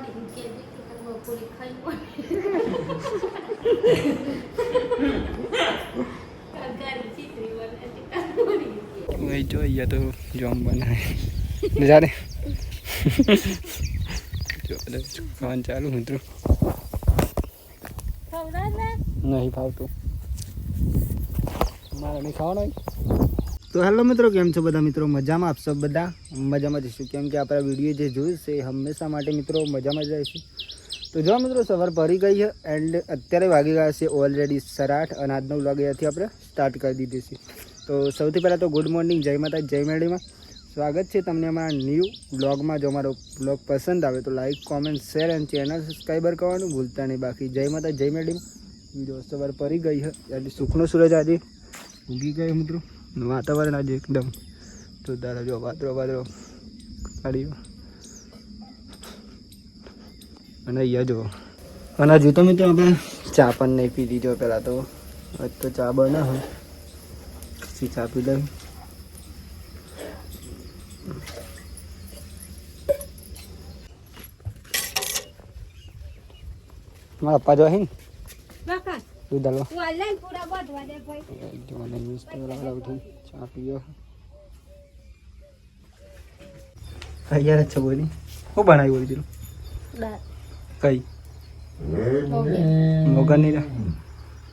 મોડી કે દીધી કે બપોરે ખાઈ પડે કાલગારી ચીતરી બનાવી કાલગોરી કે વહી જોઈએ તો જોમ બનાવે જાને જો બધું ખાવાનું ચાલુ મિત્રો ખવડાવે નહીં ફાવતું મારે નહીં ખાવાનું તો હેલો મિત્રો, કેમ છો બધા મિત્રો? મજામાં આપશો બધા? મજામાં જઈશું. કેમ કે આપણા વીડિયો જે છે, એ હંમેશા માટે મિત્રો મજામાં જ રહીશું. તો જો મિત્રો, સવાર ભરી ગઈ છે એન્ડ અત્યારે વાગી ગયા છે ઓલરેડી સરાઠ અનાજનો અને આજનો વ્લોગ અહીંયાથી આપણે સ્ટાર્ટ કરી દીધી છે. તો સૌથી પહેલાં તો ગુડ મોર્નિંગ જય માતા, જય મેળીમાં સ્વાગત છે તમને અમારા ન્યૂ બ્લોગમાં જો અમારો બ્લોગ પસંદ આવે તો લાઇક કોમેન્ટ શેર અને ચેનલ સબસ્ક્રાઈબર કરવાનું ભૂલતા નહીં. બાકી જય માતા, જય મેળીમાં વીડિયો સવાર પડી ગઈ છે, એટલે સુખનો સૂરજ આજે ઉગી ગયો મિત્રો. વાતાવરણ આજે એકદમ જોરદાર જો, વાદળો વાદળો કાઢ્યો. અને અહીંયા જો અને હજુ તો મિત્રો આપણે ચા પણ નહીં પી લીધો પહેલાં તો. આજ તો ચા બના હોય પછી ચા પી લઈ મારા પપ્પા જો હે ને? બાપા દૂધ હાલવા તું આ લઈને પૂરા બધવા દે ભાઈ જોવાને મિસ્ટર વાળા ઉઠી ચા પીયો અહીંયા જ છે બોલી શું બનાવ્યું બોલી દાળ કઈ મોગનની રે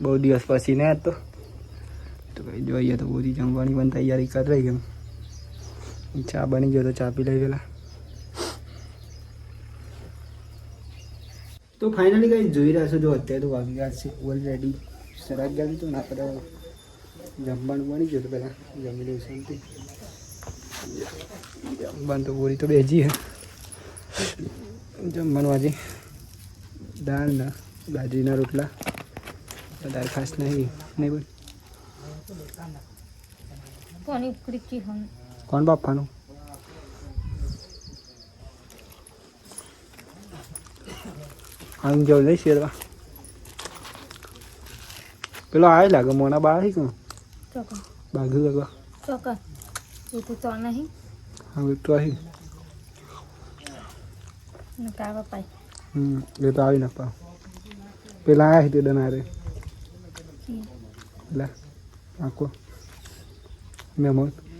બહુ દિવસ પછી ને આજ તો તો કઈ જોઈએ તો બધી જમવાની પણ તૈયારી કરી રહી એમ ચા બની ગયો તો ચા પી લઈ પેલા ફાઇનલી કઈ જોઈ રહ્યા છો જો અત્યારે તો વાગી ગયા છે ઓલરેડી સરાજ ગયા તો ના બધા જમવાનું બની ગયું તો પહેલાં જમી લઉં શાંતિ. જમવાનું તો બોરી તો બેજી હે. જમવાનું આજે દાળના બાજરીના રોટલા. દાળ ખાસ નહીં નહીં બોલ કોની ઉકળી હમ કોણ બાપાનું આમ જવું નહીં શેરવા પેલો આવે લાગે મોના બાળ કોણ ચોકા બાઘુ લગવા ચોકા એ તો તો નહીં હા એ તો આવી ને કાવા પાય હમ એ તો આવી નાખવા પેલા આવ્યા તે દનારે પેલા આખો મહેમાન આ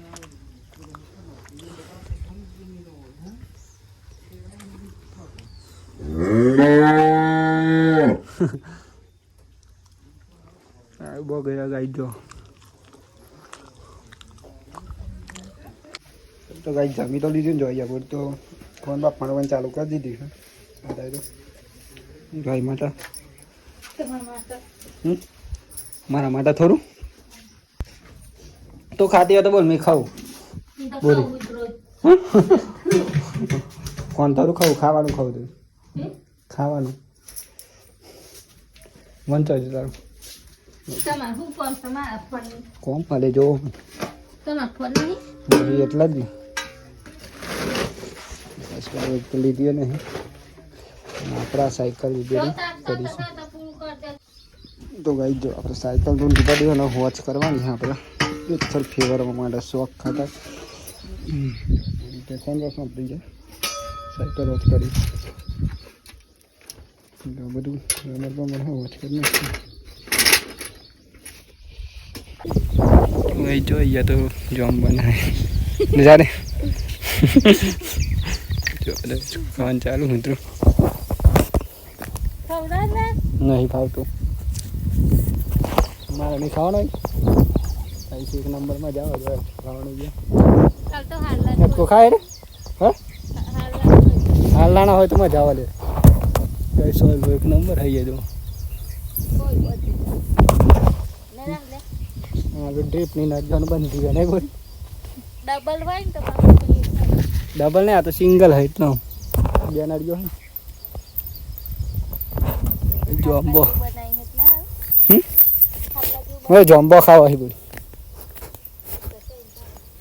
બહુ ગયા ગાઈ જો. તો ગાઈ જમી તો લીધું ને જોઈએ બોલ તો ફોન બાપ પણ ચાલુ કરી દીધી છે. અત્યારે તો ગાય હમ? મારા માટે થોડું? તો ખાતી હોય તો બોલ મેં ખાવું. બોલું. જ કોણ તારું ખાવું ખાવાનું ખાવું તું. ખાવાનું. વંચો છે તારું કોમ મળે જો એટલા જ ને. તો લીધી નહીં. અને આપણા સાયકલ લીધી કરીશું. દે. તો ગાઈ જો આપણે સાયકલ તો લીધા દેવાના વોચ કરવાની છે આપણે. એક સર ફેવરવા માટે શોખ ખાતા. કોણ વર્ષમાં પડી જાય સાયકલ વોચ કરી. તો બધું રમતમાં મને વોચ કરી નાખ્યું જોઈએ તો જોમ બનાવે જો બધું ખાવાનું ચાલુ મિત્રો નહીં ફાવતું મારે નહીં ખાવાનું કઈ એક નંબરમાં જાવ ખાવાનું કો ખાય રે હા હાલ હાલ લાણા હોય તો મજા આવે લે કઈ એક નંબર થઈ જાય તો કોઈ બધું લે રાખ લે. હા ડ્રીપની નાખવાનું બંધ થઈ ગયા કોઈ ડબલ હોય ને તો ડબલ નહીં આ તો સિંગલ હોય એટલો બે હોય જોમ્બો હવે જોમ્બો ખાવા હી બોલ.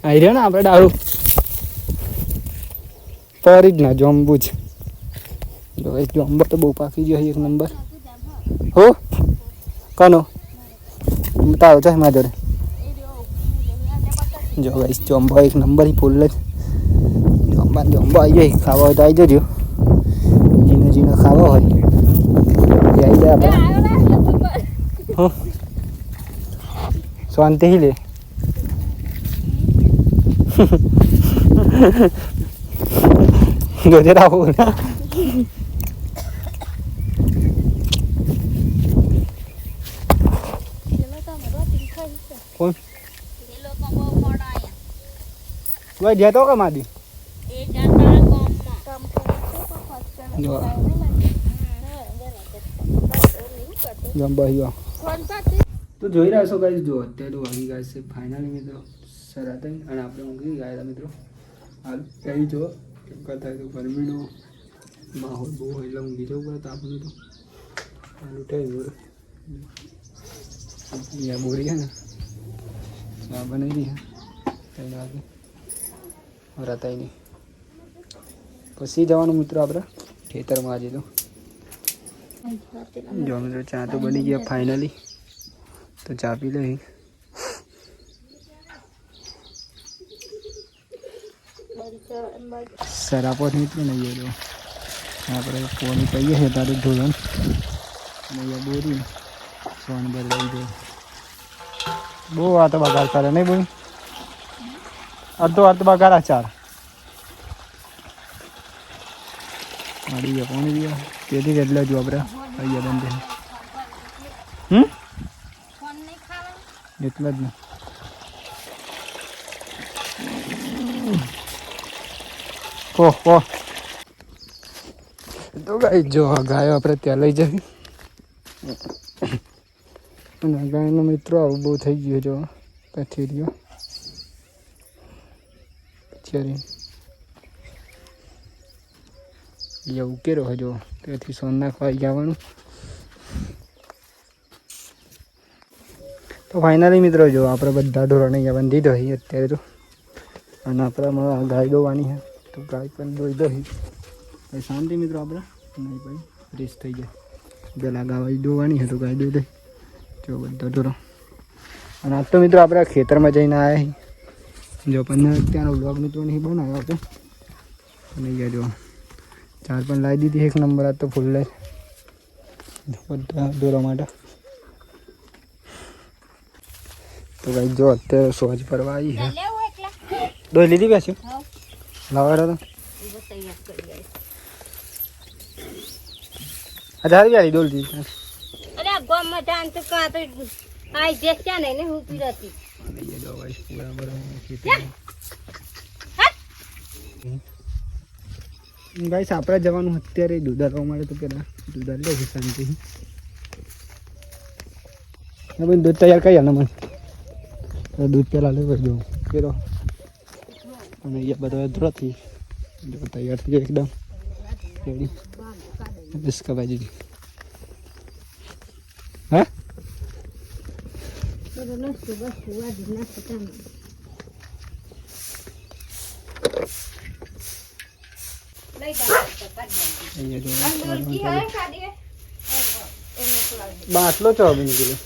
આવી રહ્યો ને આપણે દારૂ? પરી જ ના જોમ્બુ જ. જો એક જોમ્બો તો બહુ પાકી ગયો છે એક નંબર હો કોનો તારો છે મારા જોડે જો ગાઈસ જોમ્બો એક નંબર ही ફૂલ જ જોમ્બા જોમ્બો આવી જાય ખાવા હોય તો આવી જજો બીજી ખાવો હોય એ આવી જાય આપણે આવ્યો ના એટલે કોઈ પર. હો શાંતિ લે ગજર આવું ના પેલો તો અમારો તીખો છે. કોણ પેલો તો બહુ મોડો આયા. તું જતો કે માદી એ જતા ગામમાં. કામ કરે છે પણ હોસ્ટેલ જો. જાય નહીં લાગે. હા, બરાબર. જમ બહ્યો ફોન પાસે તો જોઈ રહ્યા છો ગાઈસ જો અત્યારે તો વાગી ગયા છે ફાઇનલી મિત્રો સરાતે અને આપણે ઊંઘી ગયા હતા મિત્રો હાલ અહીં જો કેમ થાય તો ગરમીનો માહોલ બહુ હોય એટલે ઊંઘી જવું પડે તાપનું તો હાલ ઉઠાઈ બોર અહીંયા બોરી છે ને ચા બનાવી હે ત્રણ વાગે રાતાઈ નહીં. પછી જવાનું મિત્રો આપણે ખેતરમાં આજે તો. જો મિત્રો ચા તો બની ગયા ફાઇનલી તો ચા પી લઈ સરાપો મિત્રો નહીં ગયેલો આપણે પોણી કહીએ છીએ તારું ધોરણ. અને અહીંયા બોરી સોન બર લઈ દો બહુ વાતો બગાડ કરે નહીં બોલ. અડધો અર્ધ બગાડ ચાર. મળી ગયા પાણી ગયા તેથી એટલે જો આપણે અહીંયા બંધ. હમ? એટલે જ ને. કો કો તો ગાય જો ગાયો આપણે ત્યાં લઈ જવી. અને ગાયનો મિત્રો આવું બહુ થઈ ગયો જો. પછી રહ્યો. પછી એ ઉકેરો હજો. ત્યાંથી સોમનાથ વાઈ જવાનું. તો ફાઇનલી મિત્રો, જો આપણે બધા ઢોરણ જવાનું દીધો હી અત્યારે તો. અને આપણે ગાય દોવાની છે, તો ગાય પણ દોઈ દો પછી શાંતિ મિત્રો આપણે. નહીં ભાઈ રેસ થઈ જાય પેલા ગાય દોવાની છે, તો ગાય દોઈ દઈ જો બધા ધોરણ. અને આજ તો મિત્રો આપણે ખેતરમાં જઈને આવ્યા છીએ. જો પણ ત્યાંનો બ્લોગ મિત્રો નહીં બનાવ્યો હતો. અને અહીંયા જો ચાર પણ લાવી દીધી એક નંબર આજ તો ફૂલ લઈ બધા દોરવા માટે. તો ભાઈ જો અત્યારે સોજ પરવા આવી છે. લેવું એકલા. દોઈ લીધી બેસ્યું હા લાવા તો એ તૈયાર કરી દે અઢાર ગાડી દોલ દીધી અરે આ ગામમાં જાન તો કાં તો આઈ જે છે ને એને હું પીરતી ગાઈસ આપણે જવાનું અત્યારે દૂધ લેવા માટે તો પેલા દૂધ લે છે શાંતિ. હા ભાઈ દૂધ તૈયાર કરી આલે મને. દૂધ પેલા લઈ દો પેલો. અને અહીંયા બધા ધ્રોથી જો તૈયાર થઈ જાય એકદમ. રેડી બિસ્કા ભાજી હા? બસ નસ્તો બસ વાજી નાખો તમે લઈ જાઓ તો કાઢી અહીંયા દો. જો હોય કાઢીએ એને ખવડાવી બાટલો ચોવીસ કિલો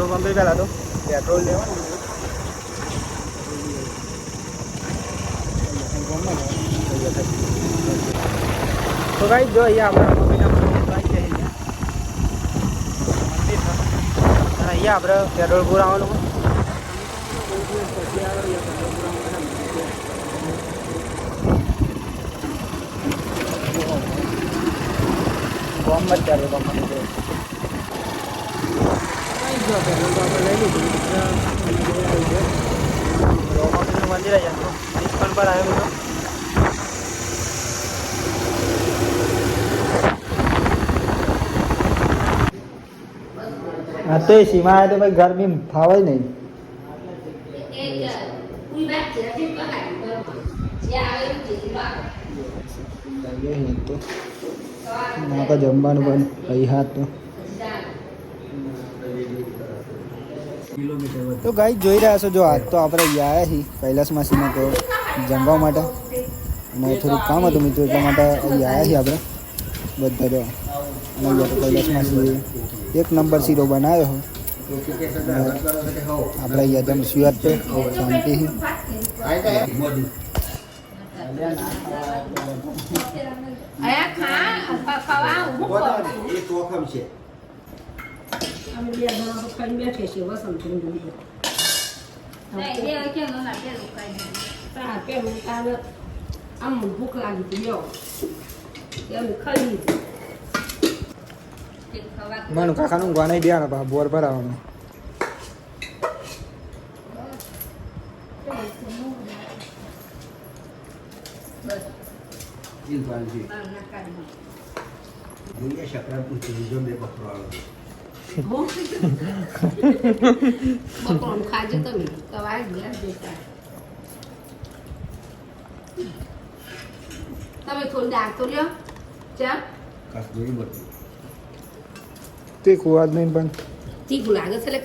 પેટ્રોલ પંપે પેલા તો પેટ્રોલ લેવાનું તો ભાઈ જો અહીંયા આપણા મમ્મીના મંદિર આવી ગયા અહીંયા આપણે પેટ્રોલ આવવાનું. જ ચાલે બોમ્બ જો તો. આપણે લઈ લીધું રોમાપીનું મંદિર આવી જતું ડિસ્કાઉન્ટ પર આવ્યો બધો હા, તો એ સીમા આવે તો ભાઈ ગરમી ફાવે નહીં. તો માકા જમવાનું પણ અહીં હાથ તો. તો ગાઈ જોઈ રહ્યા છો, જો આજ તો આપણે અહીંયા આવ્યા છીએ કૈલાસ માસીમાં તો જમવા માટે. અને થોડુંક કામ હતું મિત્રો, એટલા માટે અહીંયા આવ્યા છીએ આપણે. બધા જો અને અહીંયા તો કૈલાસ માસી એક નંબર શીરો બનાવ્યો આપણે અહીંયા જમશું યાદ છે, શાંતિ આમ ભૂખ લાગી હતી ખાઈ લીધું. માનું કાકાનું ગાણાઈ દેવાના પા બોર ભરાવાનું બહાર ના કાઢી. બપોરનું ખાજો તમે કવાય ગયા દેતા તમે થોડી દાળ તો લ્યો ચા તે ખોવા આજ નહીં પણ. તીખું લાગે છે એટલે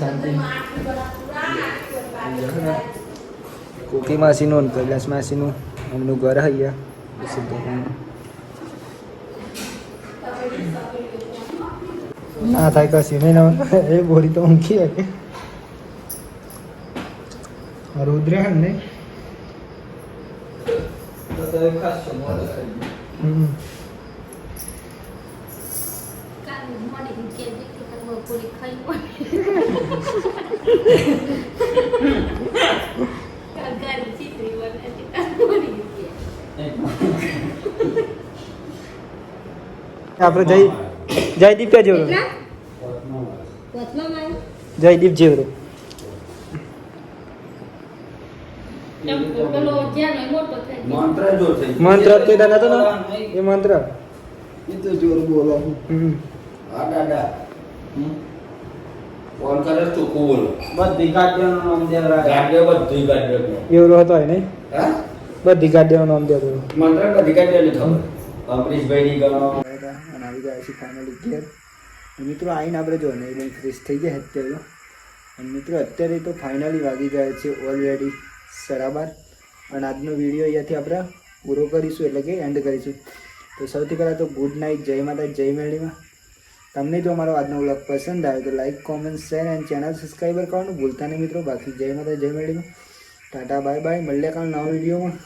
શાંતિ. કોકી માસીનું અને કૈલાસ માસીનું. એમનું ઘર હૈયા ના થાય કશી. નહીં એ બોરી તો ઊંઘી હતી રુદ્ર હે ને હમ કાલ મોડી હું કહેજે કે તમે બપોરે ખાઈ હોય. કાલ ગાડી ચીતરી બને છે, કાલ મોડી હું કહે. આપણે જય જયદીપ ક્યાં જેવરો જયદીપ જેવરો જ્યાં નહીં મોટો થાય. મંત્ર તે દાદા તો ના? એ મંત્ર? હમ. ફોન કરે ચોખ્ખું બોલો. બધી ગાડીઓનું નામ દેવરાજ ગાડીઓ બધી ગાડીઓ એવરો હતો એ નહીં? હા? બધી ગાડીઓનું નામ દેતો મંત્ર બધી ગાડીઓની ખબર. અમરીશભાઈની ગણો. અને આવી ગયા છે ફાઇનલી ઘેર. મિત્રો આવીને આપણે જો નહીં ફ્રેશ થઈ ગયા અત્યારે તો. અને મિત્રો અત્યારે તો ફાઇનલી વાગી ગયા છે ઓલરેડી સરાબાર અને આજનો વીડિયો અહીંયાથી આપણે પૂરો કરીશું, એટલે કે એન્ડ કરીશું. તો સૌથી પહેલાં તો ગુડ નાઇટ જય માતા જય મેળીમાં તમને જો અમારો આજનો વ્લોગ પસંદ આવે તો like comment share and channel subscriber કરવાનું ભૂલતા નહીં મિત્રો. બાકી જય માતા જય મેળીમાં ટાટા બાય બાય મળ્યા કાલ નવા વિડીયોમાં